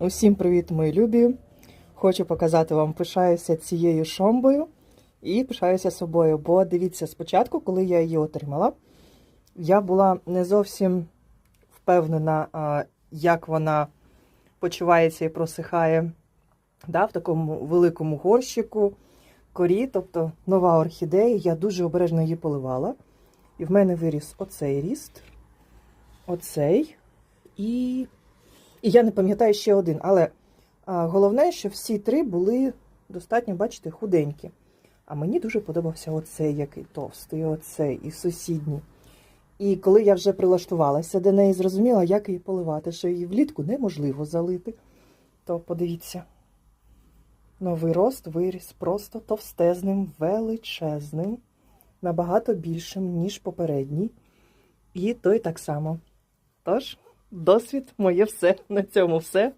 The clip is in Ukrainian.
Усім привіт, мої любі! Хочу показати вам, пишаюся цією шомбою і пишаюся собою. Бо дивіться, спочатку, коли я її отримала, я була не зовсім впевнена, як вона почувається і просихає да, в такому великому горщику корі, тобто нова орхідея. Я дуже обережно її поливала. І в мене виріс оцей ріст, оцей і. І я не пам'ятаю ще один, але головне, що всі три були достатньо, бачите, худенькі. А мені дуже подобався оцей який товстий, оцей і сусідній. І коли я вже прилаштувалася до неї, зрозуміла, як її поливати, що її влітку неможливо залити. То подивіться, новий рост виріс просто товстезним, величезним, набагато більшим, ніж попередній. І той так само. Тож, досвід моє все. На цьому все.